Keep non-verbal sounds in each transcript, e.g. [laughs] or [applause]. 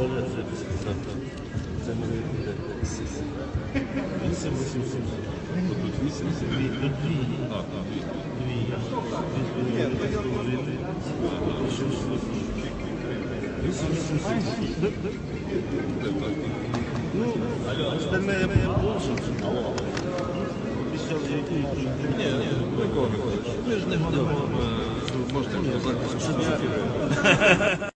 Номер записано. Це мене буде. 8 800. Тут 8 2 тут 2. А, а, 2. Ну, остальне я продовжив. Алло. Обіцяв, який Ні, ні, Микола Миколаївич, ми ж не говоримо, е, можете вже запис фотографувати.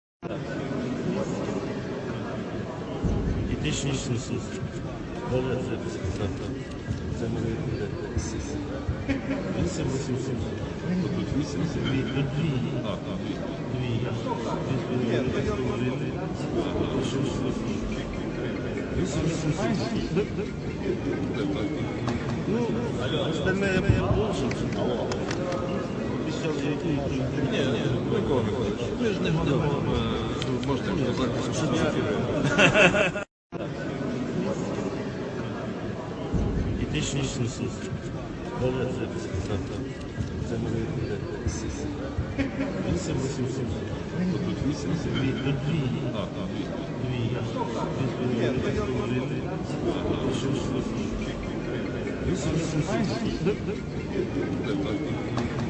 І 1800. Номер записано. Це мене буде. 8 800. Тут 8 2 тут 2. А, а, 2. Ну, остальне я продовжив. Алло. Обіцяв, який Ні, ні, Микола Миколаївич, ми ж не говоримо, е, можете [laughs] вже запис фотографувати. І 1800. Номер записано. Це мене буде. 8 800. Тут 8 2 тут 2. А, а, 2.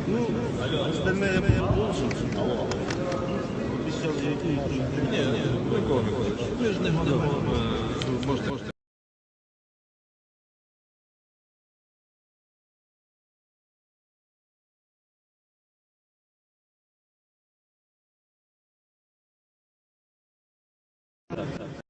Ну, остальне я продовжив. Алло. Обіцяв, який Ні, ні, Микола Миколаївич, ми ж не е, можете 何?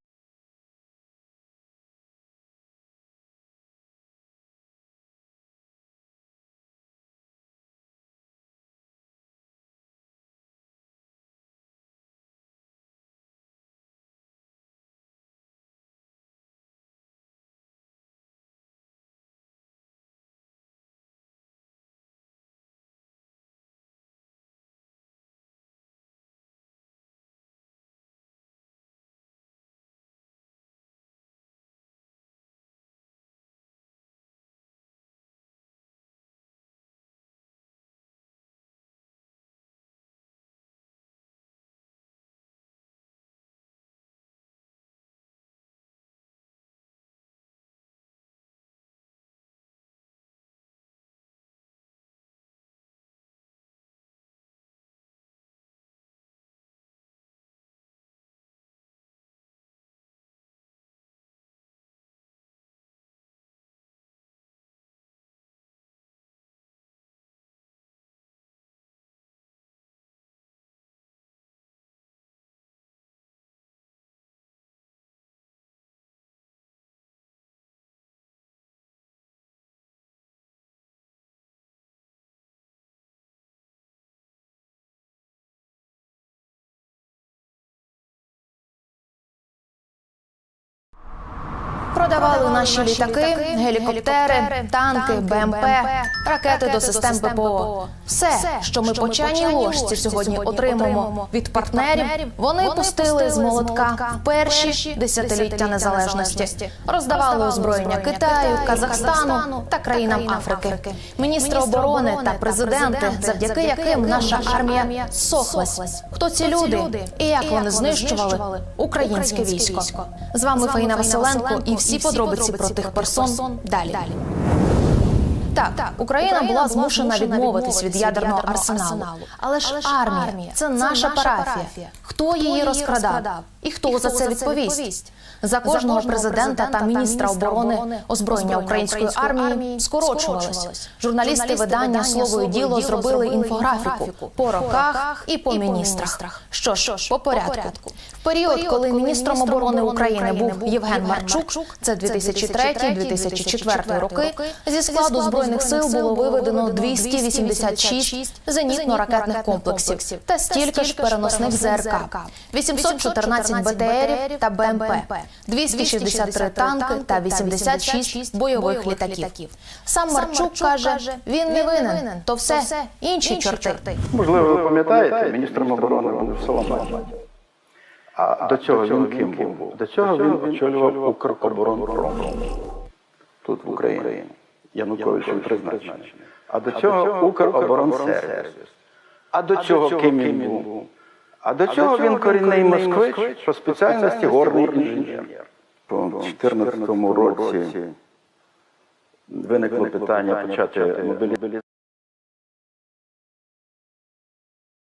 Продавали наші літаки, гелікоптери, танки, БМП, ракети до систем ППО. Все, що ми по чайній ложці сьогодні отримаємо від партнерів, вони пустили з молотка в перші десятиліття незалежності. Роздавали озброєння Китаю, Казахстану та країнам Африки. Міністри оборони та президенти, завдяки яким наша армія сохлась. Хто ці люди і як вони знищували українське військо? З вами Фаїна Василенко і всі подробиці про тих персон далі. Так, Україна була змушена відмовитись від ядерного арсеналу. Але ж армія це наша парафія. Хто її розкрадав? І хто за це відповість? За кожного президента та міністра оборони озброєння української армії скорочувалось. Журналісти видання слово і діло зробили інфографіку по роках і по міністрах. Що ж, по порядку. В період, коли міністром оборони України був Євген Марчук, це 2003-2004 роки. Зі складу збройних сил було виведено 286 зенітно-ракетних комплексів та стільки ж переносних ЗРК, 814 БТРів та БМП, 263 танки та 86 бойових літаків. Сам Марчук каже, він не винен, то все інші чорти. Можливо, ви пам'ятаєте, міністром оборони був Соломон. А до цього він ким був? До цього він очолював Укроборонпром тут в Україні. Януковичем призначений. А до цього Укроборонсервіс. А до цього ким він був? А до цього він корінний москвич по спеціальності горний інженер. У 2014 році виникло питання почати мобілізацію.